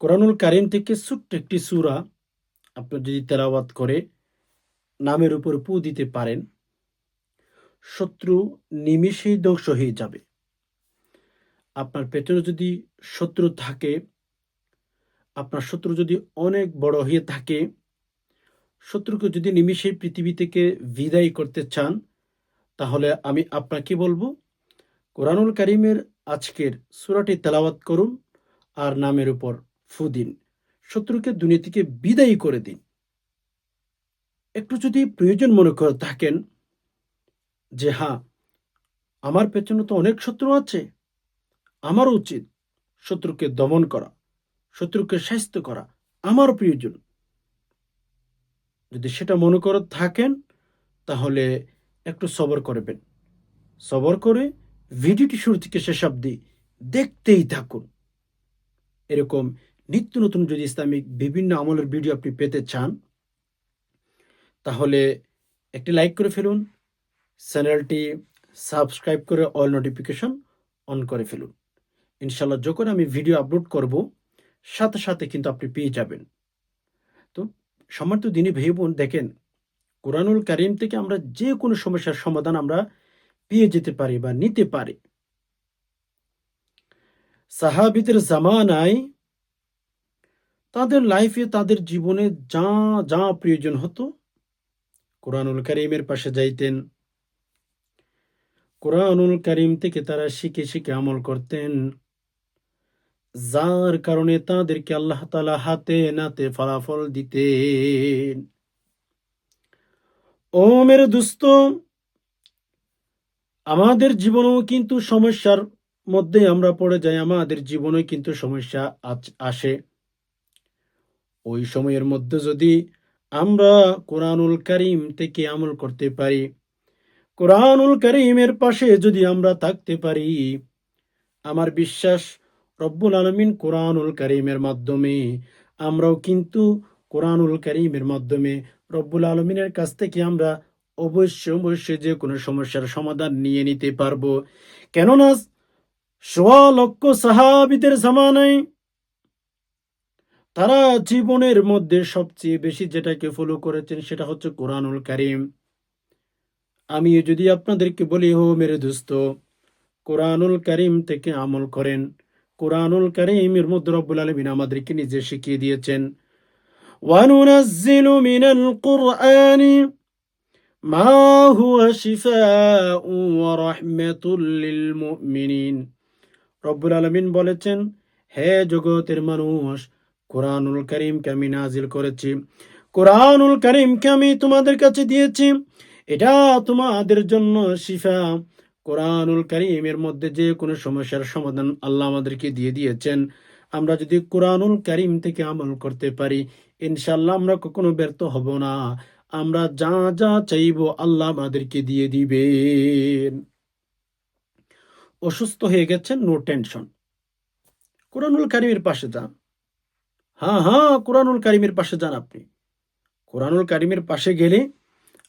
কোরআনুল কারিম থেকে ছোট্ট একটি সূরা আপনি যদি তেলাওয়াত করে নামের উপর পু দিতে পারেন, শত্রু নিমিষেই ধ্বংস হয়ে যাবে। আপনার পেছনে যদি শত্রু থাকে, আপনার শত্রু যদি অনেক বড় হয়ে থাকে, শত্রুকে যদি নিমিষেই পৃথিবী থেকে বিদায় করতে চান, তাহলে আমি আপনাকে বলব, কোরআনুল কারিমের আজকের সূরাটি তেলাওয়াত করুন আর নামের উপর ফু দিন শত্রুকে থেকে বিদায়ী করে দিন। একটু যদি প্রয়োজন মনে করে থাকেন যে হ্যাঁ আমার পেছনে তো অনেক শত্রু আছে। আমার উচিত শত্রুকে দমন করা, শত্রুকে স্বাস্থ্য করা আমারও প্রয়োজন। যদি সেটা মনে করে থাকেন, তাহলে একটু সবর করবেন সবর করে ভিডিওটি শুরু থেকে শেষ অবধি দেখতেই থাকুন। এরকম নিত্য নতুন যদি ইসলামিক বিভিন্ন আমলের ভিডিও আপনি পেতে চান, তাহলে একটি লাইক করে ফেলুন, চ্যানেলটি সাবস্ক্রাইব করে অল নোটিফিকেশন অন করে ফেলুন। ইনশাল্লাহ যখন আমি ভিডিও আপলোড করব, সাথে সাথে কিন্তু আপনি পেয়ে যাবেন। তো সম্মানিত দিনী ভাই বোন, দেখেন, কোরআনুল কারিম থেকে আমরা যে কোনো সমস্যার সমাধান আমরা পেয়ে যেতে পারি বা নিতে পারি। সাহাবিদের জামানায় তাদের লাইফে তাদের জীবনে যা যা প্রয়োজন হতো, কোরআনুল করিমের পাশে যাইতেন। কোরআনুল করিম থেকে তারা শিখে শিখে আমল করতেন। যার কারণে তাদেরকে আল্লাহ তালা হাতে, নাতে ফলাফল দিতেন। ও মেরে দুস্ত, আমাদের জীবনেও কিন্তু সমস্যার মধ্যে আমরা পড়ে যাই, আমাদের জীবনে কিন্তু সমস্যা আসে। ওই সময়ের মধ্যে যদি আমরা কোরআনুল করিম থেকে আমল করতে পারি, কোরআনুল করিমের পাশে যদি আমরা থাকতে পারি, আমার বিশ্বাস রব্বুল আলমিন কোরআনুল করিমের মাধ্যমে, আমরাও কিন্তু কোরআনুল করিমের মাধ্যমে রব্বুল আলমিনের কাছ থেকে আমরা অবশ্যই অবশ্যই যে কোনো সমস্যার সমাধান নিয়ে নিতে পারব। কেননা সোয়া লক্ষ সাহাবিদের জামানায় তারা জীবনের মধ্যে সবচেয়ে বেশি যেটাকে ফলো করেছেন সেটা হচ্ছে কোরআনুল কারিম আমি যদি আপনাদেরকে বলি হো মেরে দোস্ত কোরআনুল কারিম থেকে আমল করেন কোরআনুল কারিমের মধ্যে রব্বুল আলমিন আমাদেরকে নিজে শিখিয়ে দিয়েছেন وننزل من القرآن ما هو شفاء ورحمة للمؤمنين রব্বুল আলমিন বলেছেন হে জগতের মানুষ কোরআনুল করিমকে আমি নাজিল করেছি? কোরআনুল করিমকে আমি তোমাদের কাছে দিয়েছি? এটা তোমাদের জন্য শিফা। কোরআনুল করিমের মধ্যে যে কোনো সমস্যার সমাধান আল্লাহ আমাদেরকে দিয়ে দিয়েছেন। আমরা যদি কোরআনুল করিম থেকে আমল করতে পারি ইনশাল্লাহ আমরা কখনো ব্যর্থ হব না। আমরা যা যা চাইব আল্লাহ আমাদেরকে দিয়ে দিবেন। অসুস্থ হয়ে গেছেন নো টেনশন কোরআনুল করিমের পাশে যান। হ্যাঁ হ্যাঁ কোরআনুল কারিমের পাশে যান আপনি। কোরআনুল কারিমের পাশে গেলে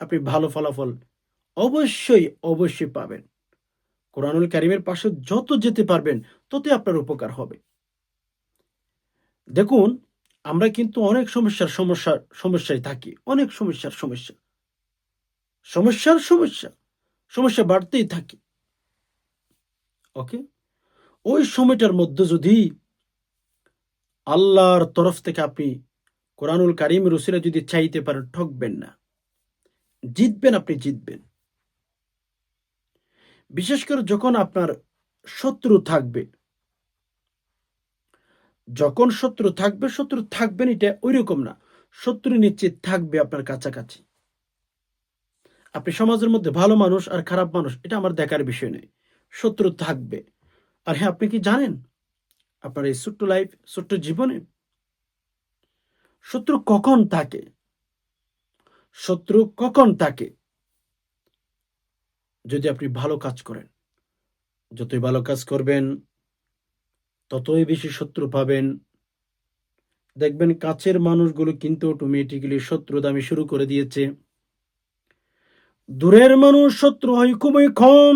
আপনি ভালো ফলাফল অবশ্যই অবশ্যই পাবেন। কোরআনুল কারিমের পাশে যত যেতে পারবেন, ততই আপনার উপকার হবে। দেখুন, আমরা কিন্তু অনেক সমস্যার সমস্যা, সমস্যায় থাকি। অনেক সমস্যার সমস্যা। সমস্যার সমস্যা। সমস্যা বাড়তেই থাকি। ওকে? ওই সময়টার মধ্যে যদি আল্লাহর তরফ থেকে আপনি কোরআনুল কারিম রসিলা যদি চাইতে পারেন, ঠকবেন না। জিতবেন আপনি, জিতবেন। বিশেষ করে যখন আপনার শত্রু থাকবে, যখন শত্রু থাকবে, শত্রু থাকবেন এটা ওই রকম না। শত্রু নিশ্চিত থাকবে আপনার কাছাকাছি। আপনি সমাজের মধ্যে ভালো মানুষ আর খারাপ মানুষ, এটা আমার দেখার বিষয় নেই শত্রু থাকবে। আর হ্যাঁ আপনি কি জানেন? আপনার এই ছোট্ট লাইফ ছোট্ট জীবনে শত্রু কখন থাকে? শত্রু কখন থাকে? যদি আপনি ভালো কাজ করেন, যতই ভালো কাজ করবেন, ততই বেশি শত্রু পাবেন। দেখবেন কাছের মানুষগুলো কিন্তু অটোমেটিক্যালি শত্রু দামি শুরু করে দিয়েছে। দূরের মানুষ শত্রু হয় খুবই কম,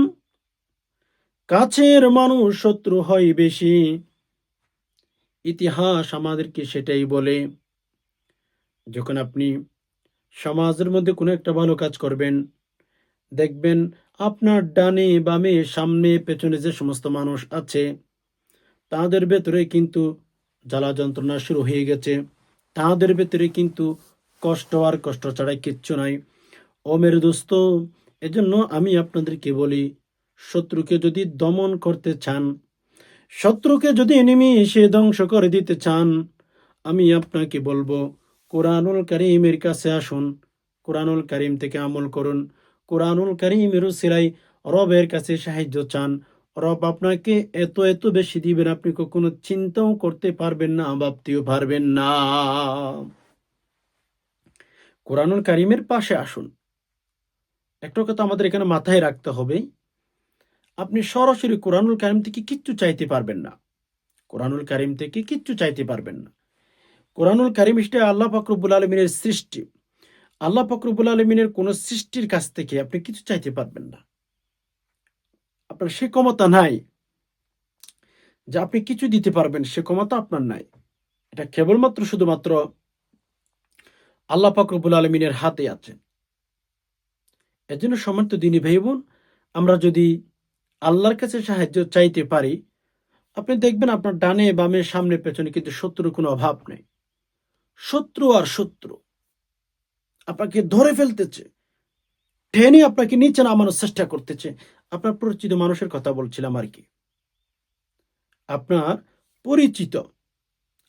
কাছের মানুষ শত্রু হয় বেশি। ইতিহাস আমাদেরকে সেটাই বলে, যখন আপনি সমাজের মধ্যে কোনো একটা ভালো কাজ করবেন, দেখবেন আপনার ডানে বামে, সামনে, পেছনে যে সমস্ত মানুষ আছে, তাদের ভেতরে কিন্তু জ্বালা যন্ত্রণা শুরু হয়ে গেছে। তাদের ভেতরে কিন্তু কষ্ট আর কষ্ট ছাড়াই কিচ্ছু নাই। ও মেরে দোস্ত, এজন্য আমি আপনাদেরকে বলি, শত্রুকে যদি দমন করতে চান শত্রুকে যদি নিমিষে ধ্বংস করে দিতে চান, আমি আপনাকে বলব, কোরআনুল করিমের কাছে আসুন। কোরআনুল করিম থেকে আমল করুন। কোরআনুল করিমের সিলাই রবের কাছে সাহায্য চান। রব আপনাকে এত এত বেশি দিবেন, আপনি কখনো চিন্তাও করতে পারবেন না, ভাবতেও পারবেন না। কোরআনুল করিমের পাশে আসুন। একটা কথা আমাদের এখানে মাথায় রাখতে হবে। আপনি সরাসরি কোরআনুল কারিম থেকে কিচ্ছু চাইতে পারবেন না। কোরআনুল কারিম থেকে কিচ্ছু চাইতে পারবেন না। কোরআনুল কারিম সেটা আল্লাহ ফকরবুল আলমিনের সৃষ্টি। আল্লাহ ফকরবুল আলমিনের কোনো সৃষ্টির কাছ থেকে আপনি কিছু চাইতে পারবেন না। আপনার সে ক্ষমতা নাই যে আপনি কিছু দিতে পারবেন, সে ক্ষমতা আপনার নাই। এটা কেবলমাত্র শুধুমাত্র আল্লাহ ফকরবুল আলমিনের হাতে আছে। এর জন্য সমান্ত দিনী ভাই বোন আমরা যদি আল্লাহর কাছে সাহায্য চাইতে পারি, আপনি দেখবেন আপনার ডানে বামে সামনে পেছনে কিন্তু শত্রুর কোনো অভাব নেই। শত্রু আর শত্রু আপনাকে ধরে ফেলতেছে, টেনে আপনাকে নিচে নামানোর চেষ্টা করতেছে। আপনার পরিচিত মানুষের কথা বলছিলাম আর কি। আপনার পরিচিত,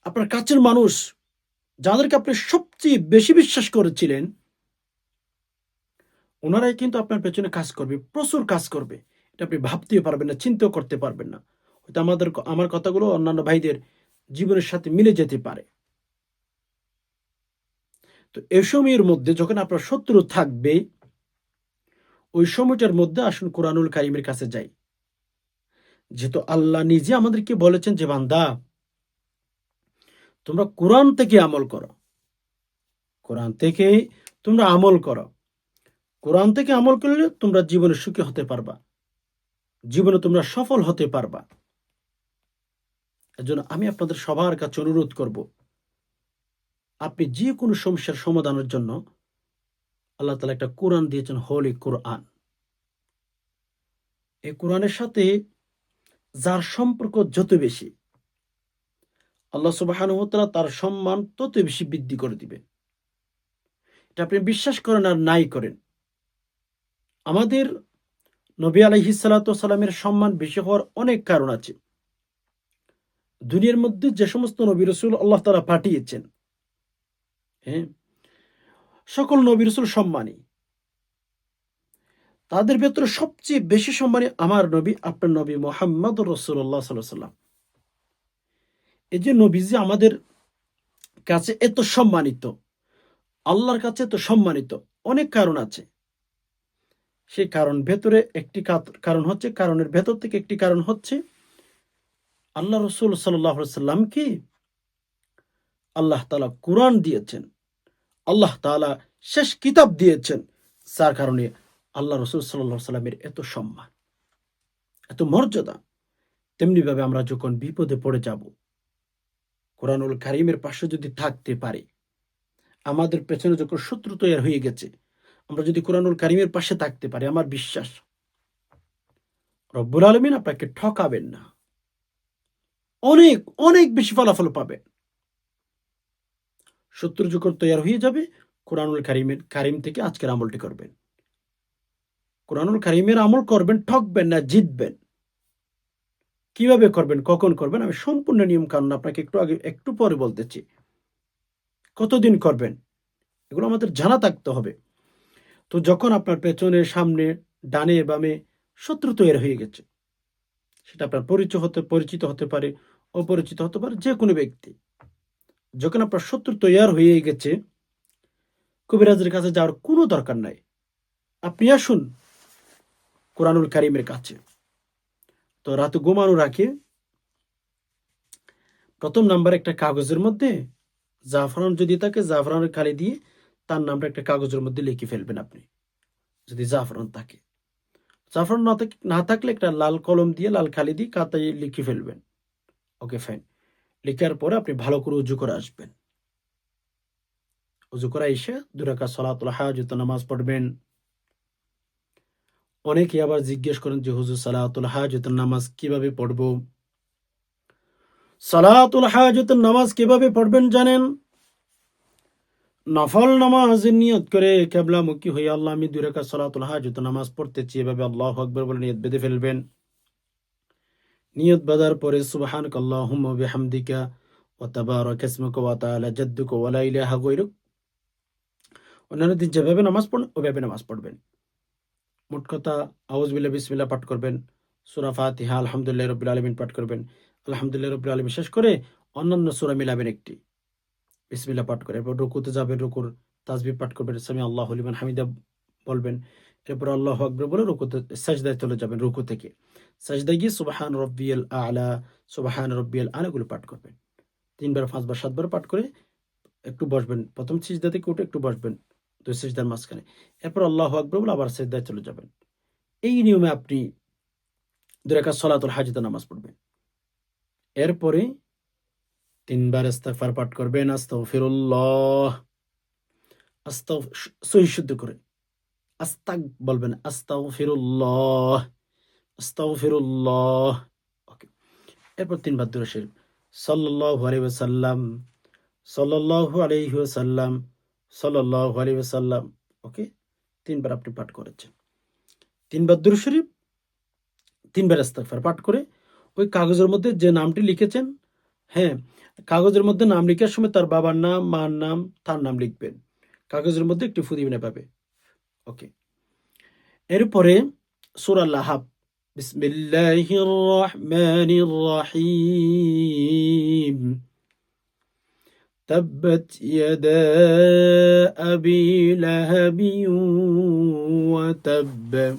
আপনার কাছের মানুষ যাদেরকে আপনি সবচেয়ে বেশি বিশ্বাস করেছিলেন, ওনারাই কিন্তু আপনার পেছনে কাজ করবে, প্রচুর কাজ করবে। এটা আপনি ভাবতেও পারবেন না, চিন্তাও করতে পারবেন না। হয়তো আমাদের আমার কথাগুলো অন্যান্য ভাইদের জীবনের সাথে মিলে যেতে পারে। তো এই সময়ের মধ্যে যখন আপনার শত্রু থাকবে, ওই সময়টার মধ্যে আসুন কোরআনুল কারিমের কাছে যাই। যেহেতু আল্লাহ নিজে আমাদেরকে বলেছেন যে, বান্দা, তোমরা কোরআন থেকে আমল করো। কোরআন থেকে তোমরা আমল করো। কোরআন থেকে আমল করলে তোমরা জীবনে সুখী হতে পারবা। জীবনে তোমরা সফল হতে পারবা। এজন্য আমি আপনাদের সবার কাছে অনুরোধ করব, আপনি যে কোনো সমস্যার সমাধানের জন্য আল্লাহ তালা একটা কোরআন দিয়েছেন হোলি কোরআন এই কোরআনের সাথে যার সম্পর্ক যত বেশি, আল্লাহ সুবাহানুহতলা তার সম্মান তত বেশি বৃদ্ধি করে দিবে। এটা আপনি বিশ্বাস করেন আর নাই করেন। আমাদের নবী আলহি সালামের সম্মান বেশি হওয়ার অনেক কারণ আছে। দুনিয়ার মধ্যে যে সমস্ত নবী রসুল আল্লাহ তারা পাঠিয়েছেন হ্যাঁ সকল নবী রসুল সম্মানী। তাদের ভেতরে সবচেয়ে বেশি সম্মানী আমার নবী, আপনার নবী মোহাম্মদ রসুল্লাহ সাল্লাম এই যে নবী যে আমাদের কাছে এত সম্মানিত, আল্লাহর কাছে এত সম্মানিত, অনেক কারণ আছে। সেই কারণ ভেতরে একটি কারণ হচ্ছে, কারণের ভেতর থেকে একটি কারণ হচ্ছে, আল্লাহ রসুল সাল্লাহ সাল্লামকে আল্লাহ তালা কোরআন দিয়েছেন। আল্লাহ তালা শেষ কিতাব দিয়েছেন। যার কারণে আল্লাহ রসুল সাল্লাহ সাল্লামের এত সম্মান, এত মর্যাদা। তেমনিভাবে আমরা যখন বিপদে পড়ে যাব, কোরআনুল কারিমের পাশে যদি থাকতে পারি, আমাদের পেছনে যখন শত্রু তৈরি হয়ে গেছে আমরা যদি কোরআনুল কারিমের পাশে থাকতে পারি, আমার বিশ্বাস রব্বুল আলমিন আপনাকে ঠকাবেন না। অনেক অনেক বেশি ফলাফল পাবেন। শত্রু যখন তৈরি হয়ে যাবে, কোরআনুল কারিমের, কারিম থেকে আজকের আমলটি করবেন। কোরআনুল কারিমের আমল করবেন, ঠকবেন না, জিতবেন। কীভাবে করবেন, কখন করবেন, আমি সম্পূর্ণ নিয়ম কারণ আপনাকে একটু আগে, একটু পরে বলতেছি। কতদিন করবেন, এগুলো আমাদের জানা থাকতে হবে। তো যখন আপনার পেছনে সামনে, ডানে, বামে শত্রু তৈরি হয়ে গেছে, সেটা আপনার পরিচয় হতে, পরিচিত হতে পারে, অপরিচিত হতে পারে যে কোনো ব্যক্তি। যখন আপনার শত্রু তৈরি হয়ে গেছে, কবিরাজের কাছে যাওয়ার কোনো দরকার নাই। আপনি আসুন কোরআনুল কারিমের কাছে। তো রাতে ঘুমানো রাখে প্রথম নাম্বার একটা কাগজের মধ্যে জাফরান যদি থাকে, জাফরানের খালি দিয়ে তার নামটা একটা কাগজের মধ্যে লিখে ফেলবেন আপনি, যদি জাফরান থাকে। জাফরান না থাকলে একটা লাল কলম দিয়ে, লাল খালি দিয়ে কাতায় লিখে ফেলবেন। ওকে ফাইন লেখার পরে আপনি ভালো করে উজু করে আসবেন। উজু করে এসে দুরাকা সলাতুল হাজত নামাজ পড়বেন। অনেকে আবার জিজ্ঞেস করেন যে, হুজুর, সালাতুল হাজত নামাজ কীভাবে পড়ব? সালাতুল হাজত নামাজ কীভাবে পড়বেন জানেন? নফল নামাজ নিয়ত করে কেবলামুখী হয়ে আল্লাহ আমি দুই রেখা সালাতুল হাজত নামাজ পড়তেছি। এভাবে আল্লাহ আকবর বলে নিয়ত বেঁধে ফেলবেন। নিয়ত বাঁধার পরে সুবহান লা অন্যান্য দিন যেভাবে নামাজ পড়েন ওইভাবে নামাজ পড়বেন। মোট কথা আউজবিল্লা বিসমিল্লাহ পাঠ করবেন। সুরা ফাতিহা আলহামদুলিল্লাহ রবিল আলমিন পাঠ করবেন। আলহামদুলিল্লাহ রবিল আলমিন শেষ করে অন্যান্য সুরা মিলাবেন একটি। বিসমিল্লাহ পাঠ করে। এরপর রুকুতে যাবেন, রুকুর তাজবি পাঠ করবেন, সামি আল্লাহ হলিমান হামিদা বলবেন। এরপর আল্লাহ আকবর বলে রুকুতে, সাজদায় চলে যাবেন রুকু থেকে। সাজদায় গিয়ে সুবাহান রব্বিয়াল আলা, সুবাহান রব্বিয়াল আলাগুলো পাঠ করবেন। তিনবার, পাঁচবার, সাতবার পাঠ করে একটু বসবেন। প্রথম সিজদা থেকে উঠে একটু বসবেন দুই সিজদার মাঝখানে। এরপর আল্লাহ আকবর বলে আবার সিজদায় চলে যাবেন। এই নিয়মে আপনি দুরেখা সলাতুল হাজিদা নামাজ পড়বেন। এরপরে তিনবার ইস্তেগফার পাঠ করবেন, আস্তাগফিরুল্লাহ। আস্তাগ সহি শুদ্ধ করে। আস্তাক বলবেন, আস্তাগফিরুল্লাহ। আস্তাগফিরুল্লাহ। ওকে। এরপর তিনবার দূরে শরীফ। সাল্লাল্লাহু আলাইহি ওয়াসাল্লাম। সাল্লাল্লাহু আলাইহি ওয়াসাল্লাম। সাল্লাল্লাহু আলাইহি ওয়াসাল্লাম। ওকে। তিনবার আপনি পাঠ করেছেন। তিনবার দূর শরীফ। তিনবার ইস্তেগফার পাঠ করে ওই কাগজের মধ্যে যে নামটি লিখেছেন হ্যাঁ কাগজের মধ্যে নাম লেখার সময় তার বাবার নাম মার নাম তার নাম লিখবেন কাগজের মধ্যে একটি ফু দিবেন এভাবে ওকে এরপরে সূরা লাহাব বিসমিল্লাহির রহমানির রহিম تبت يدا أبي لهب وتب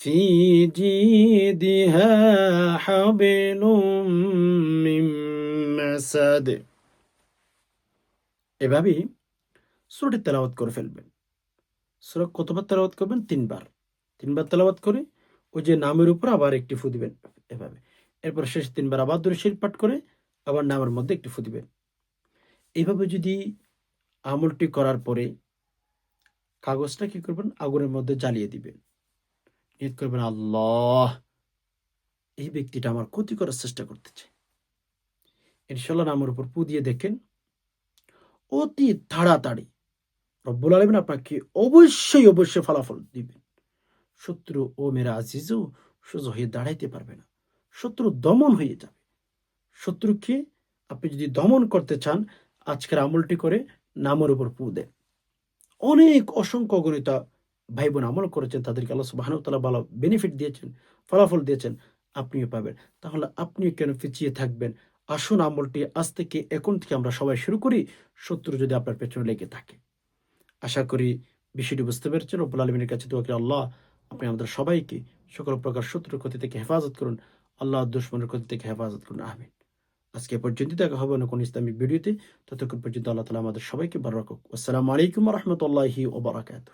في جيدها حبل من مسد এভাবেই সুরটি তেলাওয়াত করে ফেলবেন সুরা কতবার তেলাওয়াত করবেন তিনবার তিনবার তেলাওয়াত করে ওই যে নামের উপর আবার একটি ফু দিবেন এভাবে এরপর শেষ তিনবার আবার দূরে শির পাঠ করে আবার নামের মধ্যে একটি ফু দিবেন এইভাবে যদি আমলটি করার পরে কাগজটা কি করবেন আগুনের মধ্যে জ্বালিয়ে দিবেন নিয়ত করবেন, আল্লাহ, এই ব্যক্তিটা আমার ক্ষতি করার চেষ্টা করতেছে। ইনশাল্লাহ নামের উপর পু দিয়ে দেখেন, অতি তাড়াতাড়ি রব্বুল আলমিন আপনাকে অবশ্যই অবশ্যই ফলাফল দিবেন। শত্রু ও মেরা আজিজও সোজা হয়ে দাঁড়াইতে পারবে না। শত্রু দমন হয়ে যাবে। শত্রুকে আপনি যদি দমন করতে চান, আজকের আমলটি করে নামের উপর পু দেন। অনেক অসংখ্য গণিত ভাই বোন আমল করেছেন, তাদেরকে আল্লাহ সুবাহানুতালা ভালো বেনিফিট দিয়েছেন, ফলাফল দিয়েছেন, আপনিও পাবেন। তাহলে আপনিও কেন পিছিয়ে থাকবেন? আসুন আমলটি আজ থেকে এখন থেকে আমরা সবাই শুরু করি, শত্রু যদি আপনার পেছনে লেগে থাকে। আশা করি বিষয়টি বুঝতে পেরেছেন। রব্বুল আলমিনের কাছে দোয়াকে আল্লাহ আপনি আমাদের সবাইকে সকল প্রকার শত্রুর ক্ষতি থেকে হেফাজত করুন, আল্লাহ দুশ্মনের ক্ষতি থেকে হেফাজত করুন, আমিন। আজকে পর্যন্ত দেখা হবে না কোন ইসলামিক ভিডিওতে। ততক্ষণ পর্যন্ত আল্লাহ তালা আমাদের সবাইকে ভালো রাখুক আসসালামু আলাইকুম রহমতুল্লাহি ওবরাকাতু